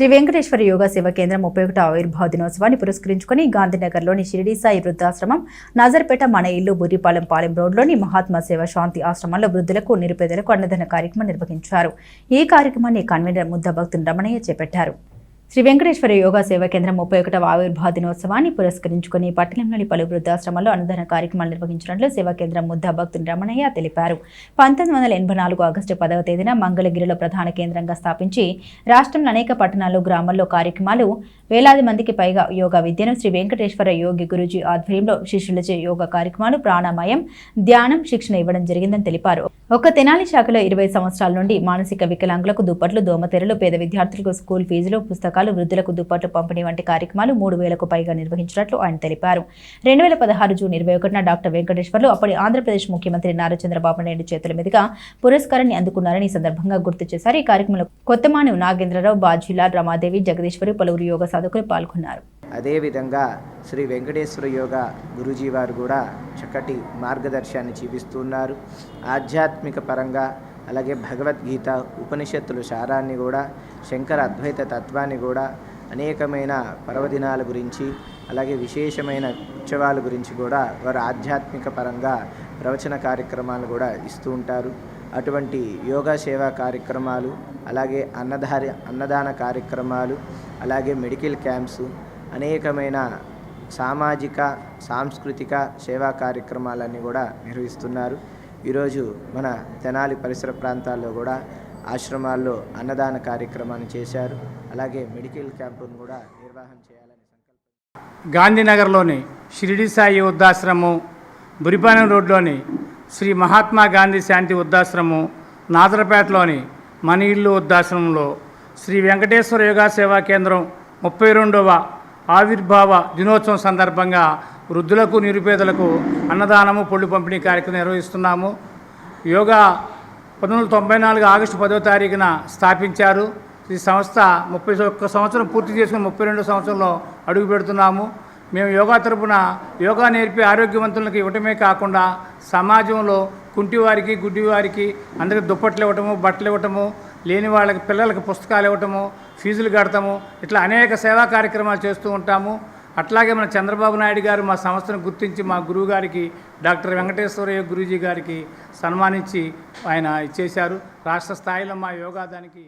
శ్రీ వెంకటేశ్వర యోగా సేవ కేంద్రం ముప్పై ఒకటో ఆవిర్భావ దినోత్సవాన్ని పురస్కరించుకుని గాంధీనగర్లోని షిరిడి సాయి వృద్ధాశ్రమం నజర్పేట మన ఇల్లు బుర్రిపాలెం పాలెం రోడ్లోని మహాత్మా సేవ శాంతి ఆశ్రమంలో వృద్ధులకు నిరుపేదలకు అన్నదాన కార్యక్రమం నిర్వహించారు. ఈ కార్యక్రమాన్ని కన్వీనర్ ముద్ద భక్తులు రమణయ్య చేపట్టారు. శ్రీ వెంకటేశ్వర యోగా సేవా కేంద్రం ముప్పై ఒకటవ ఆవిర్భావ దినోత్సవాన్ని పురస్కరించుకుని పట్టణంలోని పలు వృద్ధాశ్రమాల్లో అనుదాన కార్యక్రమాలు నిర్వహించినట్లు సేవా కేంద్రం ముద్దా భక్తుని రమణయ్య తెలిపారు. పంతొమ్మిది వందల ఎనభై నాలుగు ఆగస్టు పదవ తేదీన మంగళగిరిలో ప్రధాన కేంద్రంగా స్థాపించి రాష్ట్రంలో అనేక పట్టణాల్లో గ్రామాల్లో కార్యక్రమాలు వేలాది మందికి పైగా యోగా విద్యను శ్రీ వెంకటేశ్వర యోగి గురుజీ ఆధ్వర్యంలో శిష్యులచే యోగా కార్యక్రమాలు ప్రాణామయం ధ్యానం శిక్షణ ఇవ్వడం జరిగిందని తెలిపారు. ఒక్క తెనాలి శాఖలో ఇరవై సంవత్సరాల నుండి మానసిక వికలాంగులకు దుప్పట్లు దోమతెరలు పేద విద్యార్థులకు స్కూల్ ఫీజులు పుస్తకాలు వృద్ధులకు దుప్పట్లు పంపిణీ వంటి కార్యక్రమాలు మూడు వేలకు పైగా నిర్వహించినట్లు ఆయన తెలిపారు. రెండు వేల పదహారు జూన్ ఇరవై ఒకటిన డాక్టర్ వెంకటేశ్వర్లు అప్పటి ఆంధ్రప్రదేశ్ ముఖ్యమంత్రి నారా చంద్రబాబు నాయుడు చేతుల మీదుగా పురస్కారాన్ని అందుకున్నారని ఈ సందర్భంగా గుర్తు చేశారు. ఈ కార్యక్రమంలో కొత్తమాను నాగేంద్రరావు బాజీలా రమాదేవి జగదీశ్వరి పలువురు యోగ సాధకులు పాల్గొన్నారు. అదేవిధంగా శ్రీ వెంకటేశ్వర యోగ గురూజీ వారు కూడా చక్కటి మార్గదర్శనాన్ని చూపిస్తున్నారు. ఆధ్యాత్మిక పరంగా అలాగే భగవద్గీత ఉపనిషత్తుల సారాన్ని కూడా శంకర అద్వైత తత్వాన్ని కూడా అనేకమైన పర్వదినాల గురించి అలాగే విశేషమైన ఉత్సవాల గురించి కూడా వారు ఆధ్యాత్మిక పరంగా ప్రవచన కార్యక్రమాలు కూడా ఇస్తూ ఉంటారు. అటువంటి యోగా సేవా కార్యక్రమాలు అలాగే అన్నదారి అన్నదాన కార్యక్రమాలు అలాగే మెడికల్ క్యాంప్స్ అనేకమైన సామాజిక సాంస్కృతిక సేవా కార్యక్రమాలన్నీ కూడా నిర్వహిస్తున్నారు. ఈరోజు మన తెనాలి పరిసర ప్రాంతాల్లో కూడా ఆశ్రమాల్లో అన్నదాన కార్యక్రమాన్ని చేశారు. అలాగే మెడికల్ క్యాంపును కూడా నిర్వహణ చేయాలని సంకల్పం గాంధీనగర్లోని షిరిడి సాయి వృద్ధాశ్రమం బురిపాలెం రోడ్లోని శ్రీ మహాత్మా గాంధీ శాంతి వృద్ధాశ్రమం నాదరపేటలోని మన ఇల్లు వృద్ధాశ్రమంలో శ్రీ వెంకటేశ్వర యోగా సేవా కేంద్రం ముప్పై రెండవ ఆవిర్భావ దినోత్సవం సందర్భంగా వృద్ధులకు నిరుపేదలకు అన్నదానము పొళ్ళు పంపిణీ కార్యక్రమం నిర్వహిస్తున్నాము. యోగా పంతొమ్మిది వందల తొంభై నాలుగు ఆగస్టు పదో తారీఖున స్థాపించారు. ఈ సంస్థ ముప్పై ఒక్క సంవత్సరం పూర్తి చేసుకుని ముప్పై రెండు సంవత్సరంలో అడుగు పెడుతున్నాము. మేము యోగా తరపున యోగా నేర్పి ఆరోగ్యవంతులకు ఇవ్వటమే కాకుండా సమాజంలో కుంటివారికి గుడ్డివారికి అందరికి దుప్పట్లు ఇవ్వటము బట్టలు ఇవ్వటము లేని వాళ్ళకి పిల్లలకు పుస్తకాలు ఇవ్వటము ఫీజులు కడతాము. ఇట్లా అనేక సేవా కార్యక్రమాలు చేస్తూ ఉంటాము. అట్లాగే మన చంద్రబాబు నాయుడు గారు మా సంస్థను గుర్తించి మా గురువు గారికి డాక్టర్ వెంకటేశ్వరయ్య గురూజీ గారికి సన్మానించి ఆయన ఇచ్చేశారు రాష్ట్ర స్థాయిలో మా యోగా దానికి